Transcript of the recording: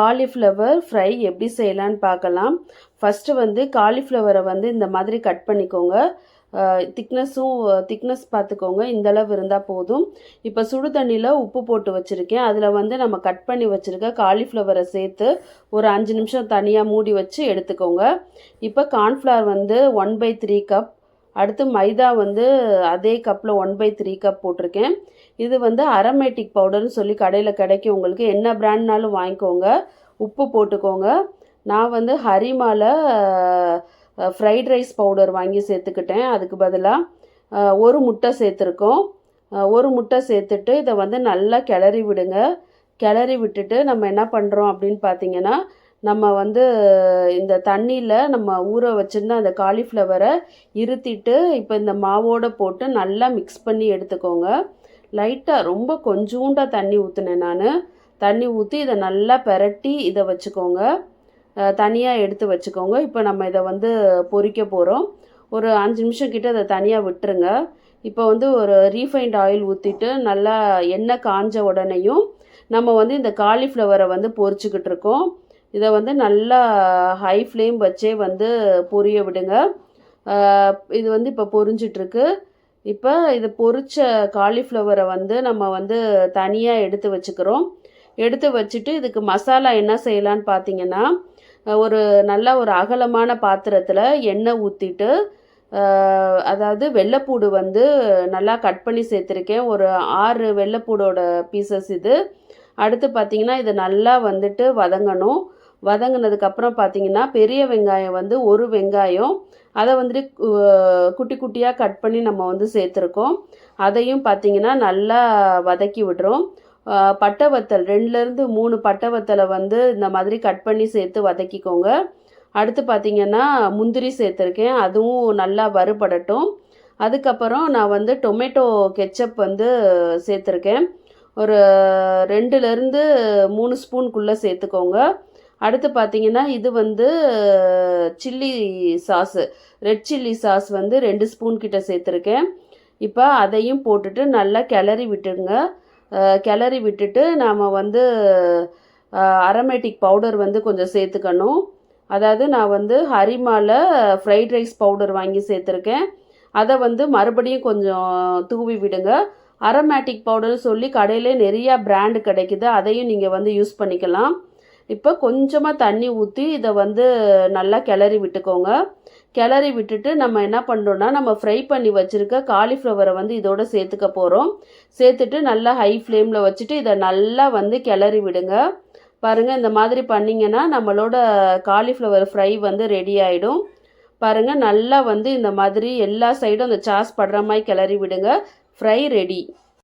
Cauliflower fry எப்படி செய்யலான்னு பார்க்கலாம். ஃபஸ்ட்டு வந்து காலிஃப்ளவரை வந்து இந்த மாதிரி கட் பண்ணிக்கோங்க. திக்னஸும் திக்னஸ் பார்த்துக்கோங்க. இந்தளவு இருந்தால் போதும். இப்போ சுடு தண்ணியில் உப்பு போட்டு வச்சுருக்கேன். அதில் வந்து நம்ம கட் பண்ணி வச்சுருக்க காலிஃப்ளவரை சேர்த்து ஒரு அஞ்சு நிமிஷம் தனியாக மூடி வச்சு எடுத்துக்கோங்க. இப்போ கார்ன்ஃப்ளவர் வந்து ஒன் பை த்ரீ கப் அடுத்து மைதா வந்து அதே கப்பில் ஒன் பை த்ரீ கப் போட்டிருக்கேன். இது வந்து அரமேட்டிக் பவுடர்னு சொல்லி கடையில் கிடைக்கும். உங்களுக்கு என்ன பிராண்ட்னாலும் வாங்கிக்கோங்க. உப்பு போட்டுக்கோங்க. நான் வந்து ஹரிமாவில் ஃப்ரைட் ரைஸ் பவுடர் வாங்கி சேர்த்துக்கிட்டேன். அதுக்கு பதிலாக ஒரு முட்டை சேர்த்துருக்கோம். ஒரு முட்டை சேர்த்துட்டு இதை வந்து நல்லா கிளறி விடுங்க. கிளறி விட்டுட்டு நம்ம என்ன பண்ணுறோம் அப்படின்னு பார்த்தீங்கன்னா நம்ம வந்து இந்த தண்ணியில் நம்ம ஊற வச்சிருந்த அந்த காலிஃப்ளவரை இருத்திட்டு இப்போ இந்த மாவோட போட்டு நல்லா மிக்ஸ் பண்ணி எடுத்துக்கோங்க. லைட்டாக ரொம்ப கொஞ்சூண்டாக தண்ணி ஊற்றினேன் நான். தண்ணி ஊற்றி இதை நல்லா பெரட்டி இதை வச்சுக்கோங்க. தனியாக எடுத்து வச்சுக்கோங்க. இப்போ நம்ம இதை வந்து பொறிக்க போகிறோம் ஒரு அஞ்சு நிமிஷம் கிட்ட அதை தனியாக விட்டுருங்க. இப்போ வந்து ஒரு ரீஃபைண்ட் ஆயில் ஊற்றிட்டு நல்லா எண்ணெய் காஞ்ச உடனேயும் நம்ம வந்து இந்த காலிஃப்ளவரை வந்து பொறிச்சிக்கிட்டு இருக்கோம். இதை வந்து நல்லா ஹை ஃப்ளேம் வச்சே வந்து பொரிய விடுங்க. இது வந்து இப்போ பொரிஞ்சிட்ருக்கு. இப்போ இது பொரிச்ச காலிஃப்ளவரை வந்து நம்ம வந்து தனியாக எடுத்து வச்சுக்கிறோம். எடுத்து வச்சுட்டு இதுக்கு மசாலா என்ன செய்யலான்னு பார்த்தீங்கன்னா ஒரு நல்ல ஒரு அகலமான பாத்திரத்தில் எண்ணெய் ஊற்றிட்டு அதாவது வெள்ளைப்பூடு வந்து நல்லா கட் பண்ணி சேர்த்துருக்கேன். ஒரு ஆறு வெள்ளைப்பூடோட பீசஸ் இது. அடுத்து பார்த்திங்கன்னா இது நல்லா வந்துட்டு வதங்கணும். வதங்கினதுக்கப்புறம் பார்த்தீங்கன்னா பெரிய வெங்காயம் வந்து ஒரு வெங்காயம். அதை வந்துட்டு குட்டி குட்டியாக கட் பண்ணி நம்ம வந்து சேர்த்துருக்கோம். அதையும் பார்த்தீங்கன்னா நல்லா வதக்கி விடுறோம். பட்டை வத்தல் ரெண்டுலேருந்து மூணு பட்டை வத்தலை வந்து இந்த மாதிரி கட் பண்ணி சேர்த்து வதக்கிக்கோங்க. அடுத்து பார்த்தீங்கன்னா முந்திரி சேர்த்துருக்கேன். அதுவும் நல்லா வறுபடட்டும். அதுக்கப்புறம் நான் வந்து டொமேட்டோ கெச்சப் வந்து சேர்த்துருக்கேன். ஒரு ரெண்டுலேருந்து மூணு ஸ்பூனுக்குள்ளே சேர்த்துக்கோங்க. அடுத்து பார்த்தீங்கன்னா இது வந்து chilli sauce. Red chilli sauce வந்து ரெண்டு ஸ்பூன் கிட்ட சேர்த்துருக்கேன். இப்போ அதையும் போட்டுட்டு நல்லா கிளறி விட்டுருங்க. கிளறி விட்டுட்டு நாம் வந்து அரமேட்டிக் பவுடர் வந்து கொஞ்சம் சேர்த்துக்கணும். அதாவது நான் வந்து ஹரிமால ஃப்ரைட் ரைஸ் பவுடர் வாங்கி சேர்த்துருக்கேன். அதை வந்து மறுபடியும் கொஞ்சம் தூவி விடுங்க. அரமேட்டிக் பவுடர்னு சொல்லி கடையிலே நிறையா பிராண்டு கிடைக்குது. அதையும் நீங்கள் வந்து யூஸ் பண்ணிக்கலாம். இப்போ கொஞ்சமாக தண்ணி ஊற்றி இதை வந்து நல்லா கிளறி விட்டுக்கோங்க. கிளறி விட்டுட்டு நம்ம என்ன பண்ணுறோன்னா நம்ம ஃப்ரை பண்ணி வச்சுருக்க காலிஃப்ளவரை வந்து இதோட சேர்த்துக்க போகிறோம் சேர்த்துட்டு நல்லா ஹை ஃப்ளேமில் வச்சுட்டு இதை நல்லா வந்து கிளறி விடுங்க. பாருங்கள் இந்த மாதிரி பண்ணிங்கன்னா நம்மளோட காலிஃப்ளவர் ஃப்ரை வந்து ரெடி ஆகிடும் பாருங்கள் நல்லா வந்து இந்த மாதிரி எல்லா சைடும் அந்த சாஸ் படுற மாதிரி கிளறி விடுங்க. Fry ready